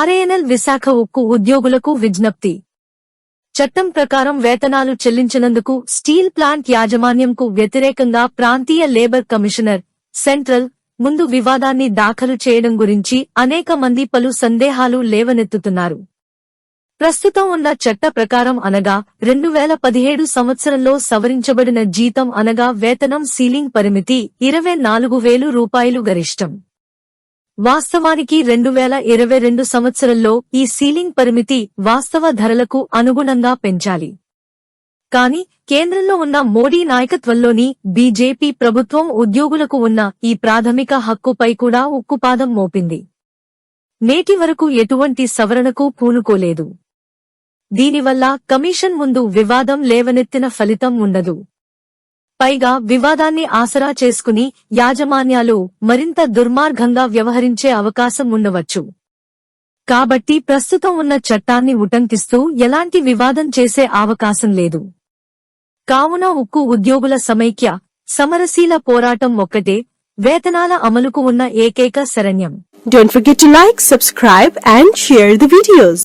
RANL Visakha ఉక్కు ఉద్యోగులకు విజ్ఞప్తి. చట్టం ప్రకారం వేతనాలు చెల్లించినందుకు స్టీల్ ప్లాంట్ యాజమాన్యంకు వ్యతిరేకంగా ప్రాంతీయ లేబర్ కమిషనర్ సెంట్రల్ ముందు వివాదాన్ని దాఖలు చేయడం గురించి అనేక మంది పలు సందేహాలు లేవనెత్తుతున్నారు. ప్రస్తుతం ఉన్న చట్ట ప్రకారం అనగా రెండు వేల పదిహేడు సంవత్సరంలో సవరించబడిన జీతం అనగా వేతనం సీలింగ్ పరిమితి ఇరవై నాలుగు వేలు రూపాయలు గరిష్టం. వాస్తవానికి రెండు వేల ఇరవై రెండు సంవత్సరంలో ఈ సీలింగ్ పరిమితి వాస్తవ ధరలకు అనుగుణంగా పెంచాలి. కానీ కేంద్రంలో ఉన్న మోడీ నాయకత్వంలోని బీజేపీ ప్రభుత్వం ఉద్యోగులకు ఉన్న ఈ ప్రాథమిక హక్కుపై కూడా ఉక్కుపాదం మోపింది. నేటి వరకు ఎటువంటి సవరణకు పూనుకోలేదు. దీనివల్ల కమిషన్ ముందు వివాదం లేవనెత్తిన ఫలితం ఉండదు. పైగా వివాదాన్ని ఆసరా చేసుకుని యాజమాన్యాలు మరింత దుర్మార్గంగా వ్యవహరించే అవకాశం ఉండవచ్చు. కాబట్టి ప్రస్తుతం ఉన్న చట్టాన్ని ఉటంకిస్తూ ఎలాంటి వివాదం చేసే అవకాశం లేదు. కావున ఉక్కు ఉద్యోగుల సమైక్య సమరశీల పోరాటం ఒక్కటే వేతనాల అమలుకు ఉన్న ఏకైక శరణ్యం. Don't forget to like, subscribe and share the videos